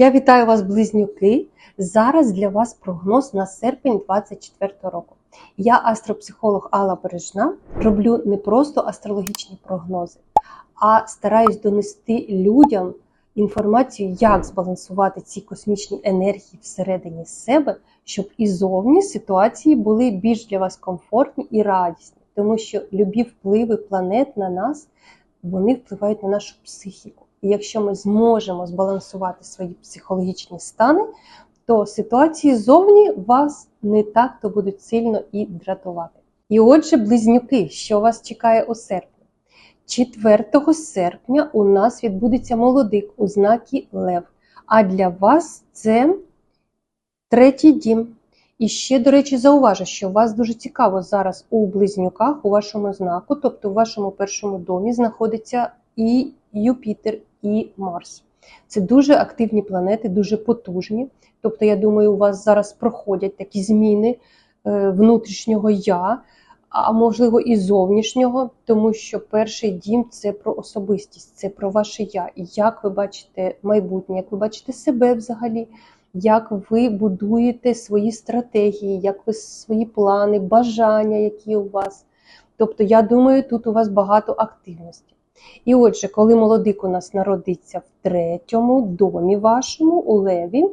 Я вітаю вас, близнюки. Зараз для вас прогноз на серпень 24 року. Я астропсихолог Алла Бережна. Роблю не просто астрологічні прогнози, а стараюсь донести людям інформацію, як збалансувати ці космічні енергії всередині себе, щоб і зовні ситуації були більш для вас комфортні і радісні, тому що любі впливи планет на нас вони впливають на нашу психіку. І якщо ми зможемо збалансувати свої психологічні стани, то ситуації зовні вас не так то будуть сильно і дратувати. І отже, близнюки, що вас чекає у серпні? 4 серпня у нас відбудеться молодик у знакі Лев. А для вас це третій дім. І ще, до речі, зауважу, що вас дуже цікаво зараз у близнюках, у вашому знаку, тобто у вашому першому домі, знаходиться і Юпітер, і Марс. Це дуже активні планети, дуже потужні. Тобто, я думаю, у вас зараз проходять такі зміни е, внутрішнього я, а можливо і зовнішнього, тому що перший дім це про особистість, це про ваше я. І як ви бачите майбутнє, як ви бачите себе взагалі, як ви будуєте свої стратегії, як ви свої плани, бажання, які у вас. Тобто, я думаю, тут у вас багато активності. І отже, коли молодик у нас народиться в третьому домі вашому, у леві,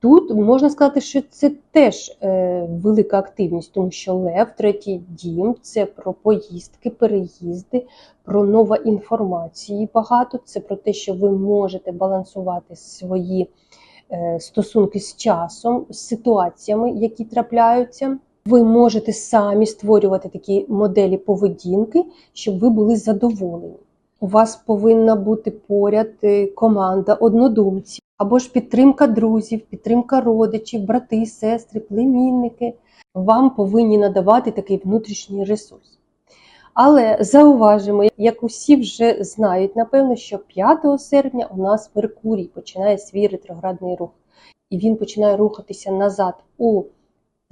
тут можна сказати, що це теж е, велика активність, тому що лев, третій дім це про поїздки, переїзди, про нова інформації багато. Це про те, що ви можете балансувати свої е, стосунки з часом, з ситуаціями, які трапляються. Ви можете самі створювати такі моделі поведінки, щоб ви були задоволені. У вас повинна бути поряд е, команда однодумців, або ж підтримка друзів, підтримка родичів, брати, сестри, племінники. Вам повинні надавати такий внутрішній ресурс. Але зауважимо, як усі вже знають, напевно, що 5 серпня у нас Меркурій починає свій ретроградний рух, і він починає рухатися назад у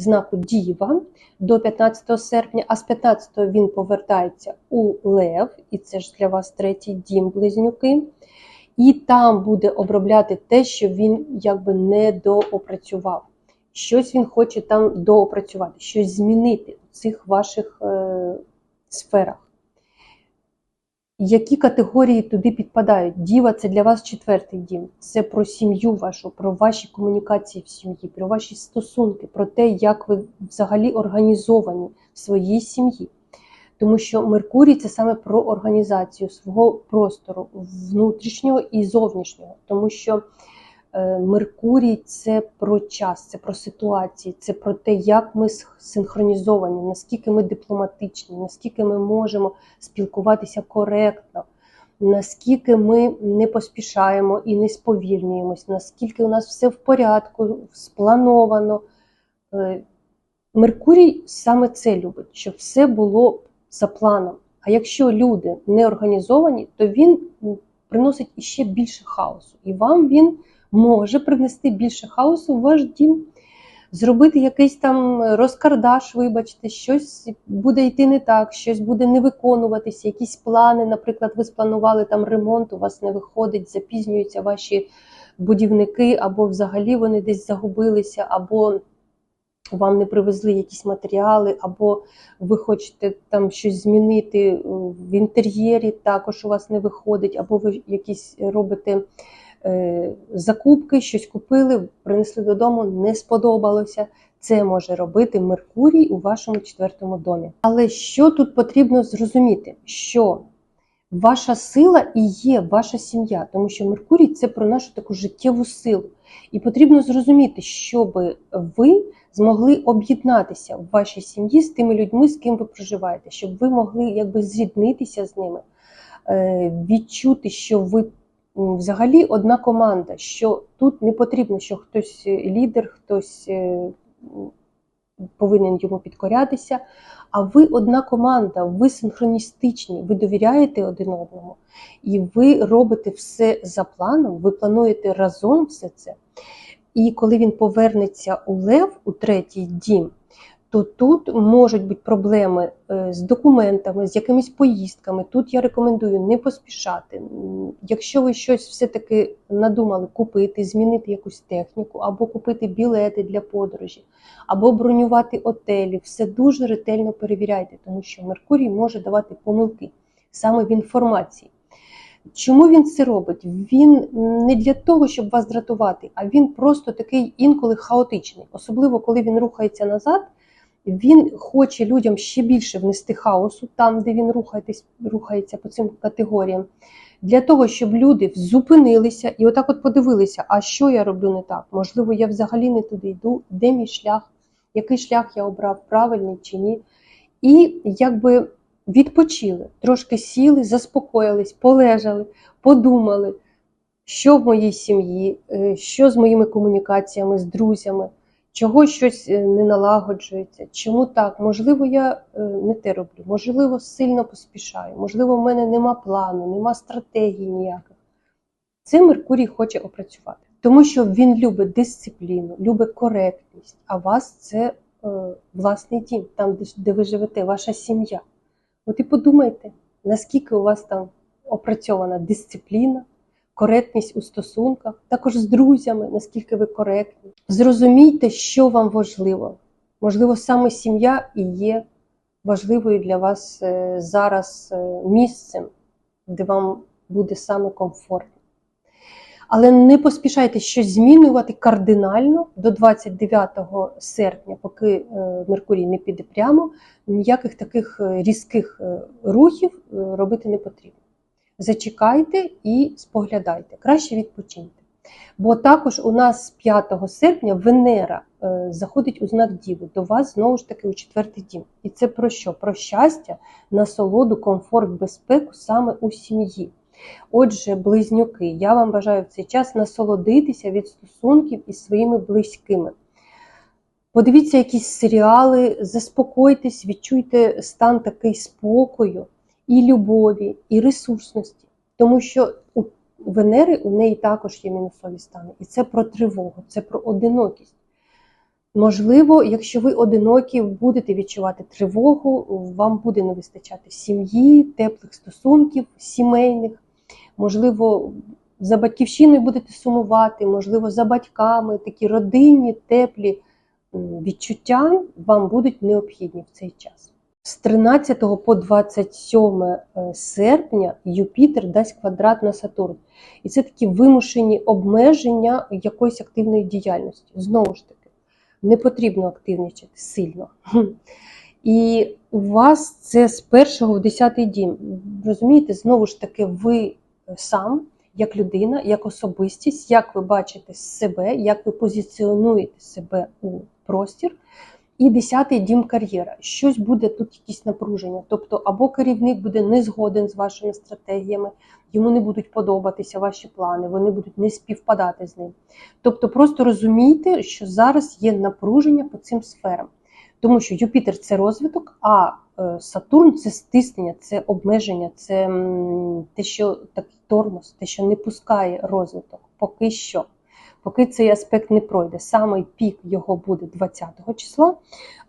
знаку Діва до 15 серпня, а з 15 він повертається у Лев, і це ж для вас третій дім близнюки. І там буде обробляти те, що він якби не доопрацював. Щось він хоче там доопрацювати, щось змінити у цих ваших е, сферах. Які категорії туди підпадають? Діва це для вас четвертий дім. Це про сім'ю вашу, про ваші комунікації в сім'ї, про ваші стосунки, про те, як ви взагалі організовані в своїй сім'ї. Тому що Меркурій це саме про організацію свого простору внутрішнього і зовнішнього. Тому що Меркурій це про час, це про ситуації, це про те, як ми синхронізовані, наскільки ми дипломатичні, наскільки ми можемо спілкуватися коректно, наскільки ми не поспішаємо і не сповільнюємось, наскільки у нас все в порядку, сплановано. Е, Меркурій саме це любить, щоб все було за планом. А якщо люди не організовані, то він приносить іще більше хаосу. І вам він може принести більше хаосу в ваш дім, зробити якийсь там розкардаш, вибачте, щось буде йти не так, щось буде не виконуватися, якісь плани, наприклад, ви спланували там ремонт, у вас не виходить, запізнюються ваші будівники, або взагалі вони десь загубилися, або вам не привезли якісь матеріали, або ви хочете там щось змінити в інтер'єрі, також у вас не виходить, або ви якісь робите закупки, щось купили, принесли додому, не сподобалося. Це може робити Меркурій у вашому четвертому домі. Але що тут потрібно зрозуміти? Що ваша сила і є ваша сім'я, тому що Меркурій це про нашу таку життєву силу. І потрібно зрозуміти, щоб ви змогли об'єднатися в вашій сім'ї з тими людьми, з ким ви проживаєте, щоб ви могли якби зріднитися з ними, е, відчути, що ви взагалі одна команда, що тут не потрібно, що хтось лідер, хтось е, повинен йому підкорятися. А ви одна команда, ви синхроністичні, ви довіряєте один одному, і ви робите все за планом, ви плануєте разом все це. І коли він повернеться у Лев у третій дім, то тут можуть бути проблеми е, з документами, з якимись поїздками. Тут я рекомендую не поспішати. Якщо ви щось все-таки надумали купити, змінити якусь техніку, або купити білети для подорожі, або бронювати отелі, все дуже ретельно перевіряйте, тому що Меркурій може давати помилки саме в інформації. Чому він це робить? Він не для того, щоб вас дратувати, а він просто такий інколи хаотичний, особливо коли він рухається назад. Він хоче людям ще більше внести хаосу там, де він рухається, по цим категоріям, для того, щоб люди зупинилися і отак от подивилися, а що я роблю не так? Можливо, я взагалі не туди йду, де мій шлях, який шлях я обрав, правильний чи ні. І якби відпочили, трошки сіли, заспокоїлись, полежали, подумали, що в моїй сім'ї, е, що з моїми комунікаціями, з друзями чого щось е, не налагоджується, чому так? Можливо, я е, не те роблю, можливо, сильно поспішаю, можливо, в мене нема плану, нема стратегії ніяких. Це Меркурій хоче опрацювати, тому що він любить дисципліну, любить коректність, а вас це е, власний дім, там, де, де ви живете, ваша сім'я. От і подумайте, наскільки у вас там опрацьована дисципліна, коректність у стосунках, також з друзями, наскільки ви коректні. Зрозумійте, що вам важливо. Можливо, саме сім'я і є важливою для вас е, зараз е, місцем, де вам буде саме комфортно. Але не поспішайте щось змінювати кардинально до 29 серпня, поки е, Меркурій не піде прямо, ніяких таких різких рухів робити не потрібно зачекайте і споглядайте, краще відпочиньте. Бо також у нас з 5 серпня Венера е, заходить у знак Діви до вас знову ж таки у четвертий дім. І це про що? Про щастя, насолоду, комфорт, безпеку саме у сім'ї. Отже, близнюки, я вам бажаю в цей час насолодитися від стосунків із своїми близькими. Подивіться якісь серіали, заспокойтесь, відчуйте стан такий спокою і любові, і ресурсності. Тому що у Венери у неї також є мінусові стани. І це про тривогу, це про одинокість. Можливо, якщо ви одинокі, будете відчувати тривогу, вам буде не вистачати сім'ї, теплих стосунків, сімейних. Можливо, за батьківщиною будете сумувати, можливо, за батьками, такі родинні, теплі відчуття вам будуть необхідні в цей час. З 13 по 27 е, серпня Юпітер дасть квадрат на Сатурн. І це такі вимушені обмеження якоїсь активної діяльності. Знову ж таки, не потрібно активничати сильно. І у вас це з першого в 10 дім. Розумієте, знову ж таки, ви сам, як людина, як особистість, як ви бачите себе, як ви позиціонуєте себе у простір. І десятий дім кар'єра. Щось буде тут якісь напруження. Тобто, або керівник буде не згоден з вашими стратегіями, йому не будуть подобатися ваші плани, вони будуть не співпадати з ним. Тобто, просто розумійте, що зараз є напруження по цим сферам. Тому що Юпітер це розвиток, а е, Сатурн це стиснення, це обмеження, це те, що такий тормоз, те, що не пускає розвиток поки що поки цей аспект не пройде. Самий пік його буде 20 числа,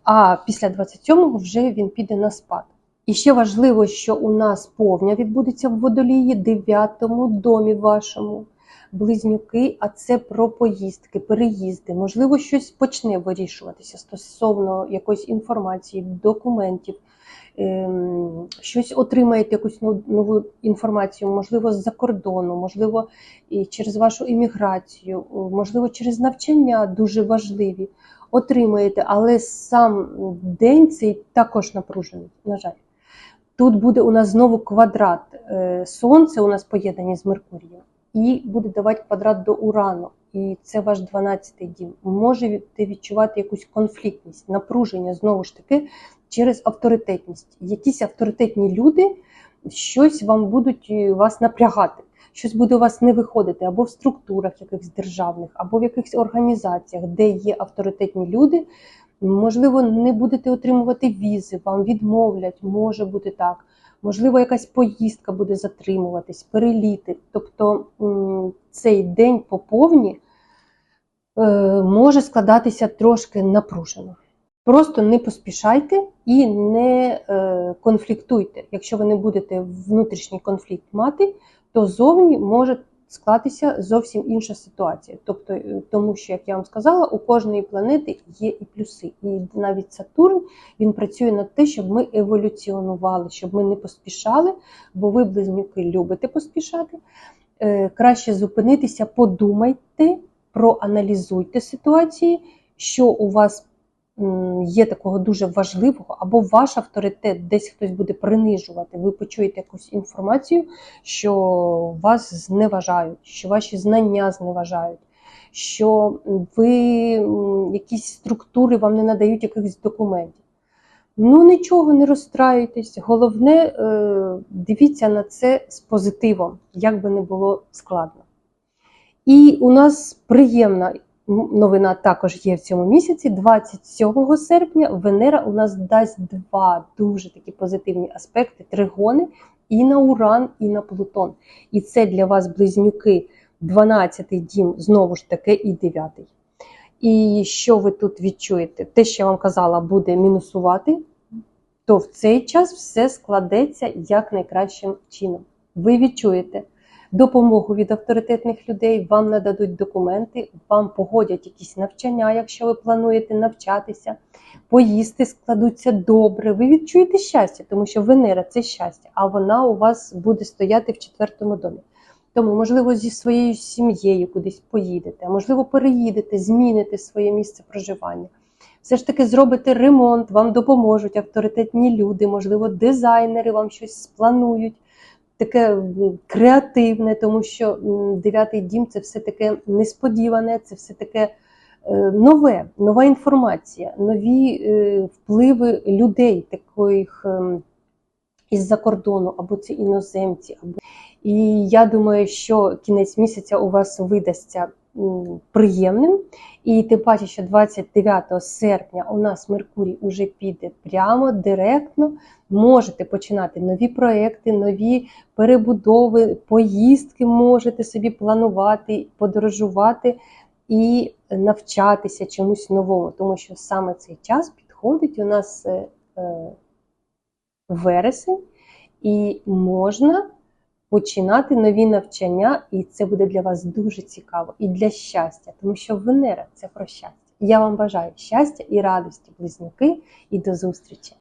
а після 27-го вже він піде на спад. І ще важливо, що у нас повня відбудеться в водолії, 9-му домі вашому, близнюки, а це про поїздки, переїзди. Можливо, щось почне вирішуватися стосовно якоїсь інформації, документів. Ем, Щось отримаєте якусь нову інформацію, можливо, з-за кордону, можливо, і через вашу імміграцію, можливо, через навчання дуже важливі. Отримаєте, але сам день цей також напружений, на жаль. Тут буде у нас знову квадрат. Е, Сонце у нас поєднані з Меркурієм, і буде давати квадрат до Урану. І це ваш 12-й дім. Можете відчувати якусь конфліктність, напруження знову ж таки через авторитетність. Якісь авторитетні люди щось вам будуть е, вас напрягати, щось буде у вас не виходити або в структурах якихось державних, або в якихось організаціях, де є авторитетні люди. Можливо, не будете отримувати візи, вам відмовлять, може бути так. Можливо, якась поїздка буде затримуватись, переліти. Тобто цей день по повні е, може складатися трошки напружено. Просто не поспішайте і не е, конфліктуйте. Якщо ви не будете внутрішній конфлікт мати, то зовні може склатися зовсім інша ситуація. Тобто, е, тому що, як я вам сказала, у кожної планети є і плюси. І навіть Сатурн він працює над те, щоб ми еволюціонували, щоб ми не поспішали, бо ви близнюки любите поспішати. Е, краще зупинитися, подумайте, проаналізуйте ситуації, що у вас є такого дуже важливого, або ваш авторитет десь хтось буде принижувати. Ви почуєте якусь інформацію, що вас зневажають, що ваші знання зневажають, що ви якісь структури вам не надають якихось документів. Ну, нічого не розстраюйтесь. Головне, е, дивіться на це з позитивом, як би не було складно. І у нас приємна новина також є в цьому місяці. 27 серпня Венера у нас дасть два дуже такі позитивні аспекти: тригони і на Уран, і на Плутон. І це для вас близнюки, 12-й дім, знову ж таки, і 9-й. І що ви тут відчуєте? Те, що я вам казала, буде мінусувати, то в цей час все складеться як найкращим чином. Ви відчуєте допомогу від авторитетних людей, вам нададуть документи, вам погодять якісь навчання, якщо ви плануєте навчатися, поїсти складуться добре. Ви відчуєте щастя, тому що Венера це щастя, а вона у вас буде стояти в четвертому домі. Тому, можливо, зі своєю сім'єю кудись поїдете, можливо, переїдете, зміните своє місце проживання. Все ж таки зробите ремонт, вам допоможуть авторитетні люди, можливо, дизайнери вам щось спланують. Таке креативне, тому що дев'ятий дім це все таке несподіване, це все таке е, нове, нова інформація, нові е, впливи людей, таких ем, із-за кордону, або це іноземці. Або... І я думаю, що кінець місяця у вас видасться приємним. І тим паче, що 29 серпня у нас Меркурій уже піде прямо, директно. Можете починати нові проекти, нові перебудови, поїздки можете собі планувати, подорожувати і навчатися чомусь новому, тому що саме цей час підходить у нас е, е, вересень, і можна починати нові навчання, і це буде для вас дуже цікаво і для щастя, тому що Венера це про щастя. Я вам бажаю щастя і радості, близнюки, і до зустрічі!